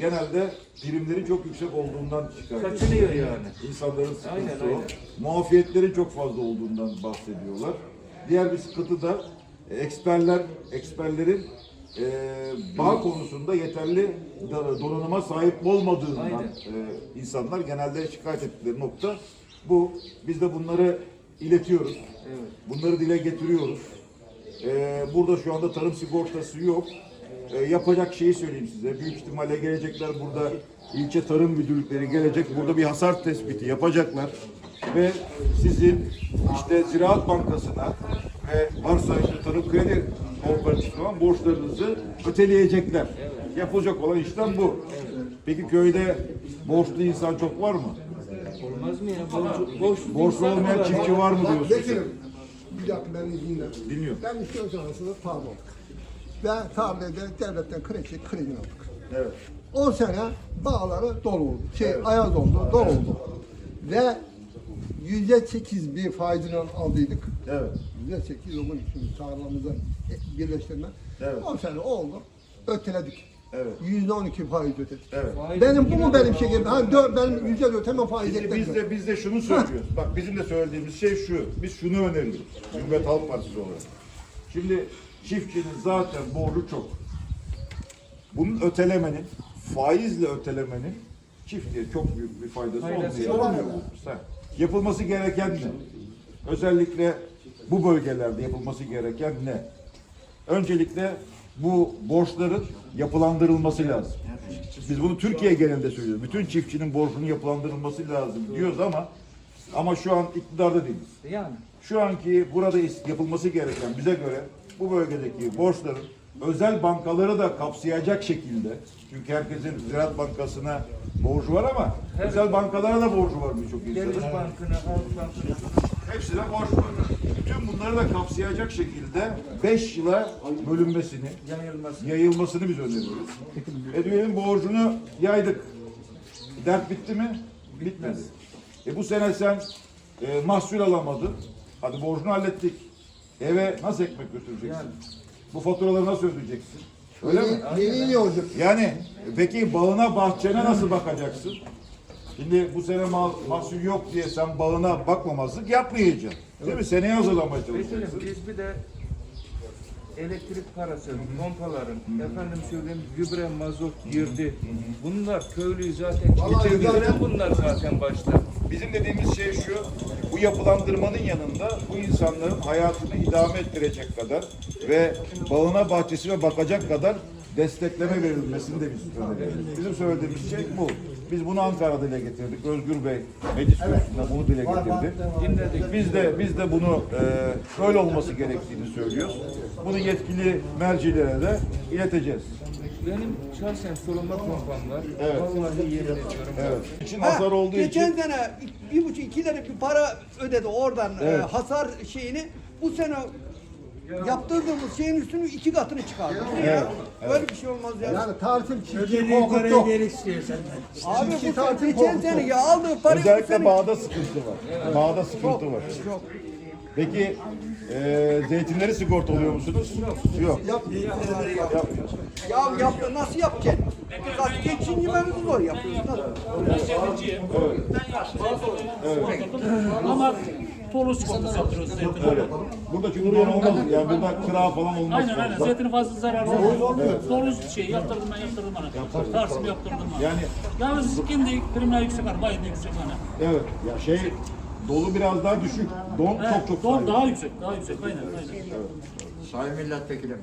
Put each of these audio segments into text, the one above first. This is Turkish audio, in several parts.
genelde primlerin çok yüksek olduğundan şikayet Kaçınıyor ediyorlar. yani. İnsanların sıkıntısı Aynen, o. aynen. Muafiyetlerin çok fazla olduğundan bahsediyorlar. Diğer bir sıkıntı da e, eksperler, eksperlerin e, bağ konusunda yeterli donanıma sahip olmadığından Aynen. e, insanlar genelde şikayet ettikleri nokta bu. Biz de bunları iletiyoruz. Evet. Bunları dile getiriyoruz. Ee, burada şu anda tarım sigortası yok. Ee, yapacak şeyi söyleyeyim size. Büyük ihtimalle gelecekler burada ilçe tarım müdürlükleri gelecek. Burada bir hasar tespiti yapacaklar. Ve sizin işte Ziraat Bankası'na ve varsa işte tarım kredi kooperatifine olan borçlarınızı öteleyecekler. Yapılacak olan işlem bu. Peki köyde borçlu insan çok var mı? Olmaz mı ya? Borç, borç, Borçlu olmayan çiftçi var mı diyorsun? Vekilim, bir dakika beni dinle. Dinliyorum. Ben sonrasında tarla olduk. Ve tarlada devletten kredi, kredi aldık. Evet. 10 sene bağları dolu oldu. Şey, ayaz oldu, dolu oldu. Ve yüzde sekiz bir faizini aldıydık. Evet. Yüzde sekiz onun için tarlamızı birleştirme. Evet. 10 sene oldu. Öteledik. Evet. Yüzde on iki faiz ödedik. Evet. Benim bu mu benim şekerim? Hani dört, benim yüzde dört hemen faiz Şimdi biz de biz de şunu söylüyoruz. Bak bizim de söylediğimiz şey şu. Biz şunu öneriyoruz. Cumhuriyet Halk Partisi olarak. Şimdi çiftçinin zaten borcu çok. Bunun ötelemenin, faizle ötelemenin çiftçiye çok büyük bir faydası Faydası olmuyor. Yapılması gereken ne? Özellikle bu bölgelerde yapılması gereken ne? Öncelikle bu borçların yapılandırılması lazım. Biz bunu Türkiye genelinde söylüyoruz. Bütün çiftçinin borcunun yapılandırılması lazım diyoruz ama ama şu an iktidarda değiliz. Yani. Şu anki burada yapılması gereken bize göre bu bölgedeki borçların özel bankaları da kapsayacak şekilde çünkü herkesin Ziraat Bankası'na borcu var ama Evet. özel bankalara da borcu var birçok Deniz insanın. Bankı'na, Halk Bankı'na. Hepsine borç var. Bütün bunları da kapsayacak şekilde 5 yıla bölünmesini, Yayılması. yayılmasını biz öneriyoruz. E diyelim borcunu yaydık. Dert bitti mi? Bitmedi. E bu sene sen e, mahsul alamadın. Hadi borcunu hallettik. Eve nasıl ekmek götüreceksin? Yani. Bu faturaları nasıl ödeyeceksin? Öyle mi? Yeni, olacak. Yani peki bağına bahçene nasıl bakacaksın? Şimdi bu sene mal, mahsul yok diye sen bağına bakmamazlık yapmayacaksın. Değil mi? Seneye hazırlamaya çalışacaksın. biz bir de elektrik parası, pompaların, efendim söyleyeyim gübre, mazot, girdi. Bunlar köylüyü zaten zaten- bunlar zaten başta. Bizim dediğimiz şey şu, bu yapılandırmanın yanında bu insanların hayatını idame ettirecek kadar ve bağına bahçesine bakacak kadar destekleme verilmesini de biz öneriyoruz. Bizim söylediğimiz şey bu. Biz bunu Ankara'da dile getirdik. Özgür Bey meclis kürsüsünde bunu dile getirdi. Dinledik. Biz de biz de bunu e, şöyle olması gerektiğini söylüyoruz. Bunu yetkili mercilere de ileteceğiz. Benim şahsen sulama pompam var. Evet. Vallahi yemin ediyorum. Evet. İçin hasar olduğu Geçen için sene bir buçuk iki lira bir para ödedi oradan e, Evet. hasar şeyini. Bu sene yaptırdığımız şeyin üstünü iki katını çıkardı. Evet, ya? Böyle bir şey olmaz ya. Yani tatil çiftçi Ödediği parayı korkuttu. geri istiyor senden. Abi bu tatil geçen sene ya aldığı parayı özellikle bağda sıkıntı var. Bağda sıkıntı var. çok. Peki e, zeytinleri sigorta oluyor musunuz? Yok. Yok. Yapmıyoruz. Ya yaptı nasıl yapacaksın? Zaten geçinmemiz zor yapıyoruz. Nasıl? Ama tolu sigortası yaptırıyoruz zeytin. Evet. Burada çünkü bunlar olmaz. Yani burada kira falan olmaz. Aynen aynen. Zeytinin fazla zararı olmaz. Tolu şey yaptırdım ben yaptırdım bana. Tarsım yaptırdım bana. Yani Yalnız kendi primler yüksek var. Bayağı yüksek bana. evet. Ya şey dolu biraz daha düşük. Don çok çok Doğru, fazla. daha yüksek. Daha yüksek. Aynen aynen. Sayın Milletvekilim,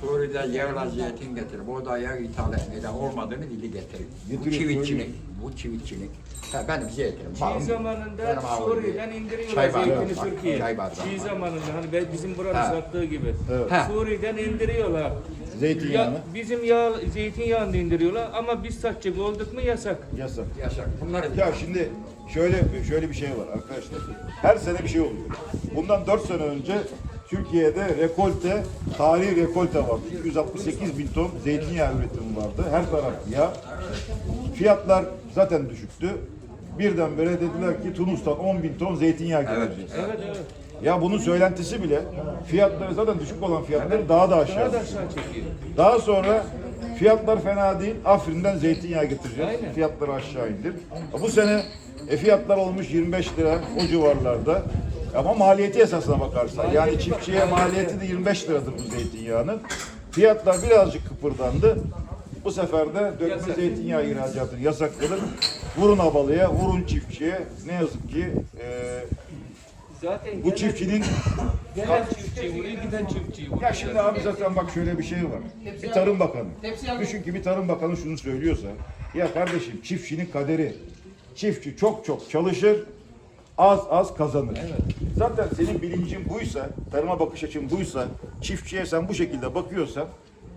Suriye'de yağla zeytin getirip orada ithal eden olmadığını dili getirin. Bu çivitçilik, bu çivitçilik. Ha, benim zeytinim. Çiğ zamanında Benim ağabeyim. Suriye'den indiriyorlar Çay bardağı, zeytini bak, Türkiye'ye. çay bardağı. Çiğ zamanında hani be- bizim buranın Ha. sattığı gibi. Ha. Suriye'den indiriyorlar. Zeytinyağını. Ya, bizim yağ, zeytinyağını da indiriyorlar ama biz satacak olduk mu yasak. Yasak. Yasak. Bunları Ya şimdi şöyle şöyle bir şey var arkadaşlar. Her sene bir şey oluyor. Bundan 4 sene önce Türkiye'de rekolte, tarihi rekolte vardı. 268 bin ton zeytinyağı üretimi vardı. Her taraf yağ. Fiyatlar zaten düşüktü. Birdenbire dediler ki Tunus'tan 10 bin ton zeytinyağı getireceğiz. Evet evet. Ya bunun söylentisi bile fiyatları zaten düşük olan fiyatları daha da aşağı. Daha sonra Fiyatlar fena değil. Afrin'den zeytinyağı getireceğiz. Fiyatları aşağı indir. Bu sene e, fiyatlar olmuş 25 lira o civarlarda. Ama maliyeti esasına bakarsan yani çiftçiye maliyeti de 25 liradır bu zeytinyağının. Fiyatlar birazcık kıpırdandı. Bu sefer de dökme zeytinyağı ihracatını yasakladık. Vurun abalıya, vurun çiftçiye. Ne yazık ki e, Zaten bu gelen- çiftçinin gelen çiftçi vuruyor, giden çiftçi vuruyor. ya şimdi abi zaten bak şöyle bir şey var. Bir tarım bakanı. Düşün ki bir tarım bakanı şunu söylüyorsa. Ya kardeşim çiftçinin kaderi. Çiftçi çok çok çalışır. Az az kazanır. Zaten senin bilincin buysa, tarıma bakış açın buysa, çiftçiye sen bu şekilde bakıyorsan,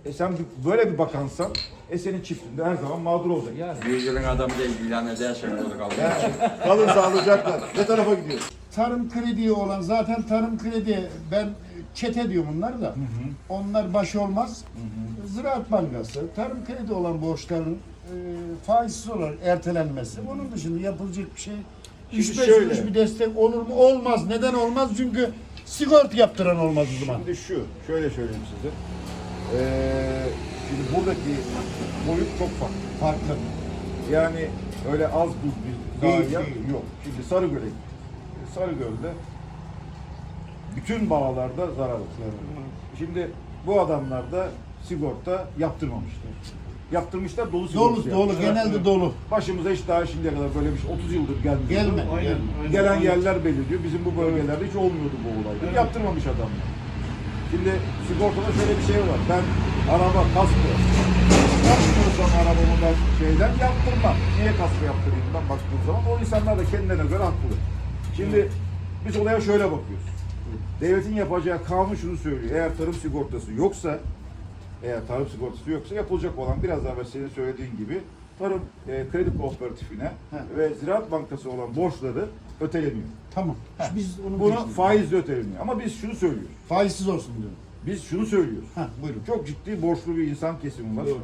e sen bir- böyle bir bakansan, e senin çiftinde her zaman mağdur olacak. Yani Yüzyılın adamı değil ilan edersen olur kalır. Kalın sağlıcakla. Ne tarafa gidiyor? Tarım kredi olan zaten tarım kredi ben çete diyorum bunlar da. Onlar baş olmaz. Ziraat Bankası tarım kredi olan borçların e, faizsiz olarak ertelenmesi. Onun dışında yapılacak bir şey. Şimdi 3-5 şöyle. kuruş bir destek olur mu? Olmaz. Neden olmaz? Çünkü sigorta yaptıran olmaz o zaman. Şimdi şu, şöyle söyleyeyim size. Ee, şimdi buradaki boyut çok farklı. Farklı. Yani öyle az buz bir zayiat yok. Şimdi Sarıgöl'e Sarıgöl'de bütün bağlarda zarar var. Şimdi bu adamlar da sigorta yaptırmamışlar. Yaptırmışlar dolu sigortası. Dolu dolu genelde dolu. Başımıza hiç daha şimdiye kadar böyle bir şey 30 yıldır gelmiyor. Gelme. gelme. Gelen yerler belirliyor. Bizim bu bölgelerde hiç olmuyordu bu olaylar. Yaptırmamış adamlar. Şimdi sigortada şöyle bir şey var. Ben araba kaskı yapmıyorsam arabamı ben şeyden yaptırmam. Niye kaskı yaptırayım ben baktığım zaman? O insanlar da kendilerine göre haklı. Şimdi biz olaya şöyle bakıyoruz. Devletin yapacağı kanun şunu söylüyor. Eğer tarım sigortası yoksa eğer tarım sigortası yoksa yapılacak olan biraz daha senin söylediğin gibi tarım e, kredi kooperatifine ve Ziraat Bankası olan borçları öteleniyor. Tamam. Biz onu Bunu faizle öteleniyor. Ama biz şunu söylüyoruz. faizsiz olsun diyorum. Biz şunu söylüyoruz. Ha buyurun. Çok ciddi borçlu bir insan kesimi var. Doğru.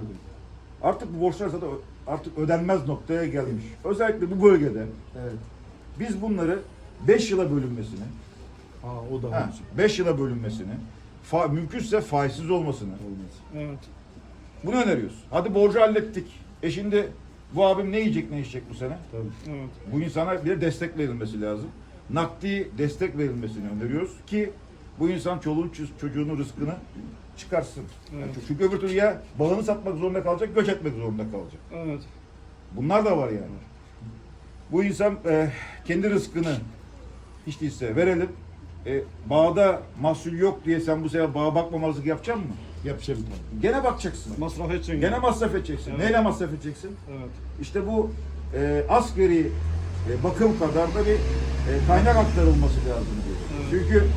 Artık bu borçlar zaten ö- artık ödenmez noktaya gelmiş. Özellikle bu bölgede Evet. biz bunları 5 yıla bölünmesini, Ha o da 5 yıla bölünmesini, fa, mümkünse faizsiz olmasını Evet. bunu öneriyoruz. Hadi borcu hallettik. E şimdi bu abim ne yiyecek ne içecek bu sene? Evet. Bu insana bir destek verilmesi lazım. Nakdi destek verilmesini öneriyoruz ki bu insan çoluğun ço- çocuğunun rızkını çıkarsın. Yani çünkü öbür türlü ya bağını satmak zorunda kalacak, göç etmek zorunda kalacak. Evet. Bunlar da var yani. Bu insan e, kendi rızkını hiç değilse verelim. E, bağda mahsul yok diye sen bu sefer bağa bakmamazlık yapacak mısın? Yapacağım. Gene bakacaksın. Masraf edeceksin. Gene masraf edeceksin. Neyle masraf edeceksin? Evet. İşte bu e, asgari e, bakım kadar da bir e, kaynak aktarılması lazım diyor. Çünkü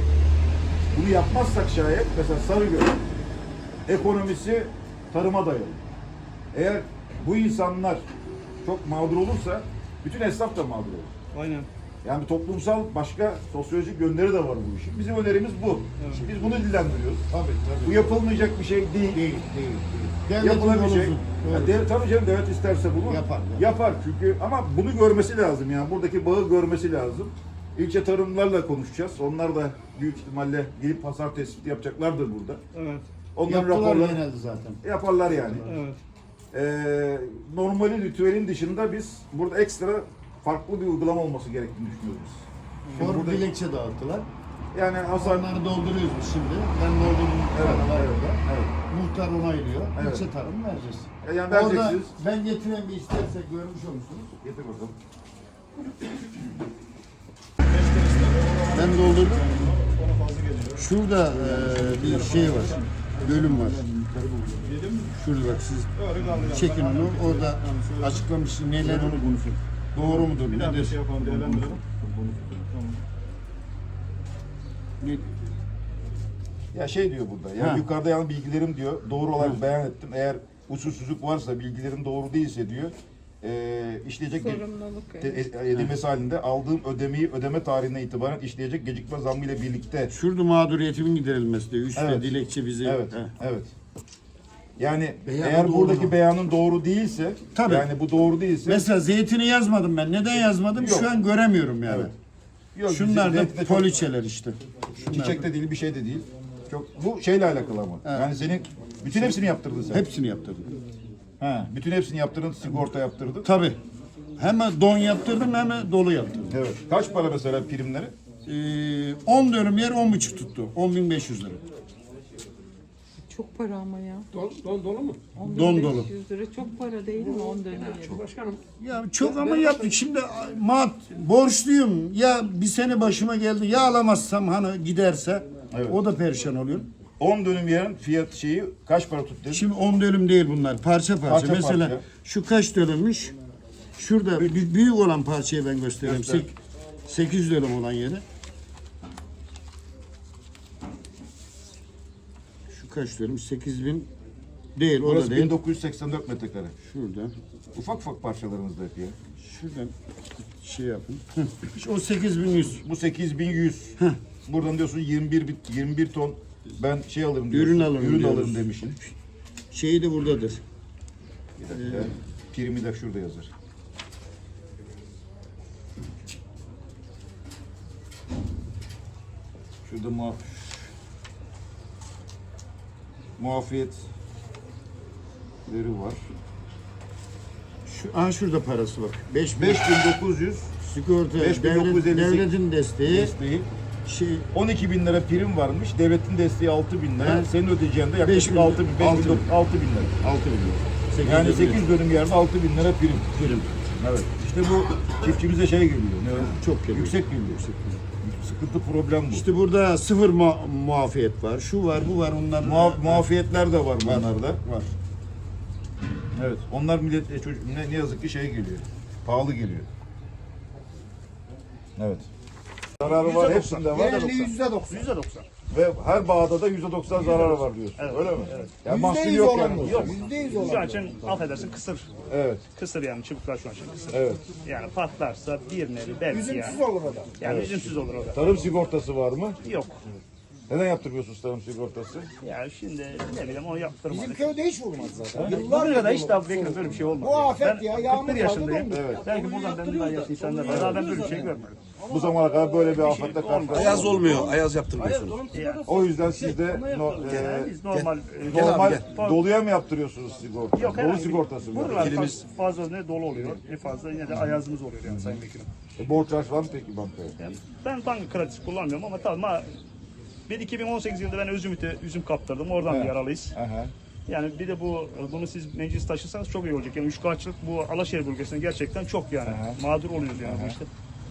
bunu yapmazsak şayet mesela Sarıgöl ekonomisi tarıma dayalı. Eğer bu insanlar çok mağdur olursa bütün esnaf da mağdur olur. Aynen. Yani toplumsal başka sosyolojik yönleri de var bu işin. Bizim önerimiz bu. Şimdi biz bunu dillendiriyoruz. Tabii tabii. Bu yapılmayacak bir şey değil. Değil, değil, değil. Yapılan bir şey. yolu uzun. Ya Evet. dev- tabii canım devlet isterse bunu Yapar, yapar. yapar. çünkü ama bunu görmesi lazım yani buradaki bağı görmesi lazım. İlçe tarımlarla konuşacağız. Onlar da büyük ihtimalle gelip hasar tespiti yapacaklardır burada. Evet. Onların Yaptılar raporları zaten. yaparlar yani. Evet. Ee, normali ritüelin dışında biz burada ekstra farklı bir uygulama olması gerektiğini düşünüyoruz. Şimdi Form burada- dilekçe dağıttılar. yani hasar Onları dolduruyoruz biz şimdi. Ben doldurdum. Evet, Evet, evet, orada. Muhtar onaylıyor. Evet. İlçe tarım vereceğiz. E, yani Orada vereceksiniz. ben getiren bir istersek görmüş olursunuz. Getir bakalım. Ben doldurdum. Şurada e, bir şey var. Bölüm var. Şurada bak siz çekin onu. Orada açıklamış neler doğru mudur? Nedir? Ne- Ya şey diyor burada. Yani Ha. yukarıda yan bilgilerim diyor. Doğru olarak beyan ettim. Eğer usulsüzlük varsa bilgilerim doğru değilse diyor. E, işleyecek Sorumluluk. te- e- edilmesi halinde aldığım ödemeyi ödeme tarihine itibaren işleyecek gecikme zammı ile birlikte. Şurada mağduriyetimin giderilmesi diyor. Üstte Evet. dilekçe bize. Evet. Evet. Yani Beyanı eğer doğru buradaki mu? beyanın doğru değilse, Tabii. yani bu doğru değilse, Mesela zeytini yazmadım ben. Neden yazmadım? Yok. Şu an göremiyorum yani. Evet. yok, Şunlar da zeytin de çok- poliçeler işte. Şunlar Çiçek da- de değil, bir şey de değil. Çok bu şeyle alakalı ama. Yani senin Bütün hepsini yaptırdın sen. Hepsini yaptırdım. Ha, bütün hepsini yaptırdın, sigorta yaptırdın. Tabii. Hem don yaptırdım hem dolu yaptırdım. Evet. Kaç para mesela primleri? Ee, 10 dönüm yer 10,5 tuttu. 10.500 lira. Çok para ama ya. Don dolu mu? Don dolu. 500 lira çok para değil mi 10 dönüm yeri? Başkanım. Ya çok ama yaptık. Şimdi mat borçluyum. Ya bir sene başıma geldi. Ya alamazsam hani giderse Evet. o da perişan oluyor. 10 dönüm yerin fiyat şeyi kaç para tuttu? Şimdi 10 dönüm değil bunlar. Parça parça. Parça Mesela parça. şu kaç dönümmüş? Şurada bü- büyük olan parçayı ben göstereyim. Göster. Sek- 8 dönüm olan yeri. Kaç dönüm? 8000 değil o da değil. 1984 metrekare. Şurada. Ufak ufak parçalarınızda hep ya. Şuradan şey yapın. o 8100. Bu 8100. Buradan diyorsun 21 bit- 21 ton ben şey alırım diyorsun. Ürün alırım Ürün diyoruz. alırım demişsin. Şeyi de buradadır. Bir dakika. Primi de şurada yazar. Şurada muaf muafiyetleri var. Şu, aha şurada parası bak. 5000 5900 sigorta 5958 devlet, devletin desteği. desteği. Şey 12 bin lira prim varmış. Devletin desteği 6 bin lira. Evet. Senin ödeyeceğin de yaklaşık 5 bin, 6 bin, 5 altı bin, bin. 6 bin lira. 6000 lira. Yani Sekiz 8 dönüm yerde 6 bin lira prim. Prim. Evet. İşte bu çiftçimize şey geliyor. Ne? Çok geliyor. Yüksek geliyor. Sıkıntı problem bu. İşte burada sıfır mu- muafiyet var. Şu var, bu var. Onlar Muaf, muafiyetler de var bunlarda. var. Evet. Onlar millet e, çocuk ne, ne yazık ki şey geliyor. Pahalı geliyor. Evet. Zararı var hepsinde var. Genelliği yüzde doksan. Ve her bağda da %90 zararı var diyorsun. Öyle mi? Evet. Yani mahsul Yüzde yok yani. Yok. Yüzde yüz Şu olan. an için affedersin kısır. Evet. Kısır yani çubuklar şu an için kısır. Evet. Yani patlarsa bir nevi belki Üzümsüz yani. olur o da. Yani üzümsüz olur o da. Tarım sigortası var mı? Yok. Neden yaptırmıyorsunuz tarım sigortası? Ya şimdi ne bileyim onu yaptırmadık. Bizim köyde hiç vurmaz zaten. Yıllardır kadar hiç daha bekle böyle bir şey olmadı. Bu afet ben ya, yağmur 41 kaldı yaşındayım. dondu. Evet. Belki buradan benden daha yaşlı insanlar var. Daha ben böyle bir şey görmedim. Bu zamana kadar böyle bir afetle karşılaştık. Ayaz olmuyor. Ayaz yaptırmıyorsunuz. O yüzden siz de no, e, biz normal e, normal doluya mı yaptırıyorsunuz sigorta? Yok Dolu herhangi sigortası mı? Buralar faz- fazla ne dolu oluyor ne fazla yine de ayazımız oluyor yani Sayın Vekilim. E, borç harç var mı peki bankaya? Yani ben banka kredisi kullanmıyorum ama tabii ama bir 2018 yılında ben Özümit'e üzüm kaptırdım. Oradan He. yaralıyız. Aha. Yani bir de bu bunu siz meclis taşırsanız çok iyi olacak. Yani üçkağıtçılık bu Alaşehir bölgesinde gerçekten çok yani. Mağdur oluyoruz yani bu işte.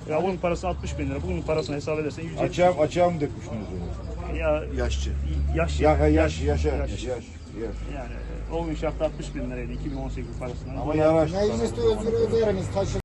Ya bunun parası 60 bin lira. Bugünün parasını hesap edersen 170 Açığa, açığa mı dökmüşsünüz onu? ya Yaşçı. yaş, Ya, ya, yaş, yaşa, yaş. yaş, yaş. Yani o gün şartta 60 bin liraydı 2018 parasından. Ama yaraş. Mecliste özür öderiniz taşı